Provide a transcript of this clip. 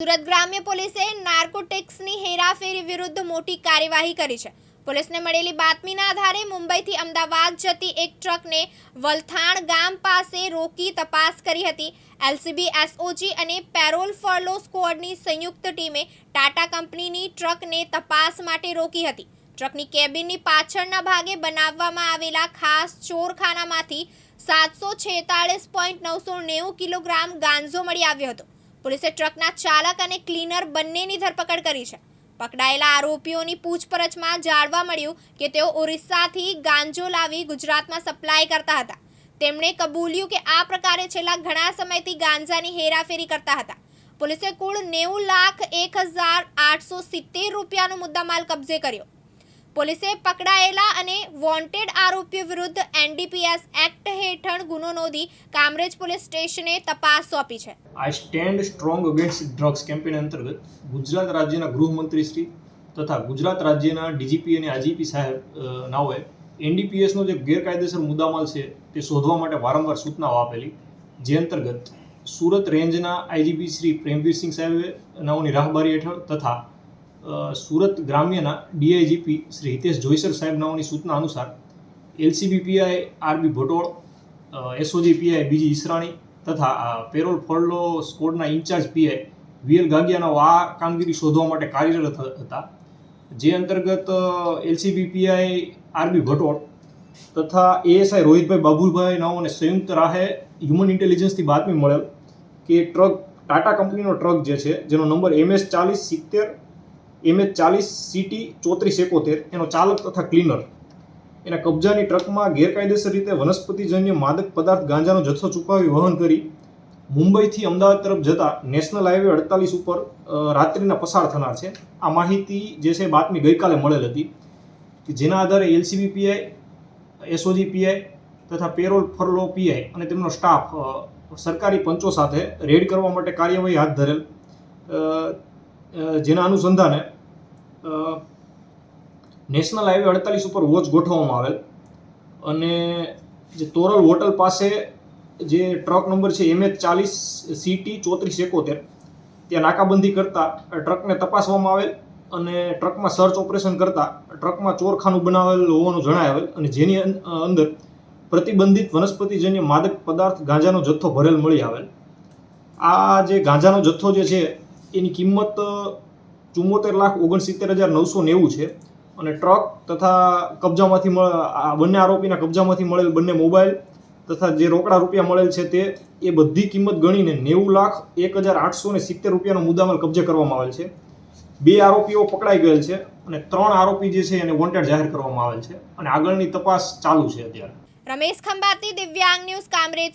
સુરત ગ્રામ્ય પોલીસે નાર્કોટિક્સની હેરાફેરી વિરુદ્ધ મોટી કાર્યવાહી કરી છે. પોલીસને મળેલી બાતમીના આધારે મુંબઈથી અમદાવાદ જતી એક ટ્રકને વલથાણ ગામ પાસે રોકી તપાસ કરી હતી. એલસીબી, એસઓજી અને પેરોલ ફર્લો સ્ક્વોડની સંયુક્ત ટીમે ટાટા કંપનીની ટ્રકને તપાસ માટે રોકી હતી. ટ્રકની કેબિનની પાછળના ભાગે બનાવવામાં આવેલા ખાસ ચોરખાનામાંથી સાતસો છેતાળીસ પોઈન્ટ નવસો નેવું કિલોગ્રામ ગાંજો મળી આવ્યો હતો. પોલીસે ટ્રકના ચાલક અને ક્લીનર બંનેની ધરપકડ કરી છે. પકડાયેલા આરોપીઓની પૂછપરછમાં જાણવા મળ્યું કે તેઓ ઓરિસ્સાથી ગાંજો લાવી ગુજરાતમાં સપ્લાય કરતા હતા. તેમણે કબૂલ્યું કે આ પ્રકારે છેલ્લા ઘણા સમયથી ગાંજાની હેરાફેરી કરતા હતા. પોલીસે કુલ નેવું લાખ એક હજાર આઠસો સિત્તેર રૂપિયાનો મુદ્દામાલ કબજે કર્યો. પોલીસે પકડાયેલા અને વોન્ટેડ આરોપીઓ વિરુદ્ધ એનડીપીએસ એક્ટ હેઠળ ગુનો નોંધી કામરેજ પોલીસ સ્ટેશને તપાસ સોંપી છે. I stand strong against drugs campaign અંતર્ગત ગુજરાત રાજ્યના ગૃહમંત્રી શ્રી તથા ગુજરાત રાજ્યના ડીજીપી અને આજીપી સાહેબ નાઓએ એનડીપીએસનો જે ગેરકાયદેસર મુદ્દામાલ છે તે શોધવા માટે વારંવાર સૂચનાઓ આપેલી. જે અંતર્ગત સુરત રેન્જના આઈજીપી શ્રી પ્રેમવીરસિંહ સાહેબે નાઓની રાહબારી હેઠળ તથા સુરત ગ્રામ્યના ડીઆઈજીપી શ્રી હિતેશ જોઈસર સાહેબ નાઓની સૂચના અનુસાર LCB PI RB Bhatol SOG PI BG Israni તથા પેરોલ ફળલો સ્કોડના ઇન્ચાર્જ પીઆઈ વીએલ ગાગિયાનો આ કામગીરી શોધવા માટે કાર્યરત હતા. જે અંતર્ગત એલસીબી પીઆઈ આરબી ભટોળ તથા એએસઆઈ રોહિતભાઈ બાબુભાઈ નાઓને સંયુક્ત રાહે હ્યુમન ઇન્ટેલિજન્સથી બાતમી મળેલ કે ટ્રક, ટાટા કંપનીનો ટ્રક જે છે, જેનો નંબર એમએસ ચાલીસ સિત્તેર એમએચ ચાલીસ સીટી ચોત્રીસ એકોતેર, એનો ચાલક તથા ક્લીનર એના કબજાની ટ્રકમાં ગેરકાયદેસર રીતે વનસ્પતિજન્ય માદક પદાર્થ ગાંજાનો જથ્થો છુપાવી વહન કરી મુંબઈથી અમદાવાદ તરફ જતા નેશનલ હાઈવે અડતાલીસ ઉપર રાત્રિના પસાર થનાર છે. આ માહિતી જે છે બાતમી ગઈકાલે મળેલ હતી કે જેના આધારે એલસીબી પીઆઈ, એસઓજી પીઆઈ તથા પેરોલ ફરલો પીઆઈ અને તેમનો સ્ટાફ સરકારી પંચો સાથે રેડ કરવા માટે કાર્યવાહી હાથ ધરેલ. જેના અનુસંધાને નેશનલ હાઈવે અડતાલીસ ઉપર વોચ ગોઠવવામાં આવેલ. અને જે તોરલ હોટલ પાસે જે ટ્રક નંબર છે એમએચ ચાલીસ સીટી ચોત્રીસ એકોતેર, ત્યાં નાકાબંધી કરતા ટ્રકને તપાસવામાં આવેલ અને ટ્રકમાં સર્ચ ઓપરેશન કરતા ટ્રકમાં ચોરખાનું બનાવેલ હોવાનું જણાવેલ અને જેની અંદર પ્રતિબંધિત વનસ્પતિજન્ય માદક પદાર્થ ગાંજાનો જથ્થો ભરેલ મળી આવેલ. આ જે ગાંજાનો જથ્થો જે છે, એની કિંમત ચુમ્મોતેર લાખ ઓગણસિત્તેર હજાર નવસો નેવું છે. અને ટ્રક તથા કબજામાંથી આ બંને આરોપીના કબજામાંથી મળેલ બંને મોબાઈલ તથા જે રોકડા રૂપિયા મળેલ છે તે, એ બધી કિંમત ગણીને નેવું લાખ એક હજાર આઠસો ને સિત્તેર રૂપિયાનો મુદ્દામાલ કબજે કરવામાં આવેલ છે. બે આરોપીઓ પકડાઈ ગયેલ છે અને ત્રણ આરોપી જે છે એને વોન્ટેડ જાહેર કરવામાં આવેલ છે અને આગળની તપાસ ચાલુ છે અત્યારે. રમેશ ખંભાતી, દિવ્યાંગ ન્યૂઝ, કામરેજ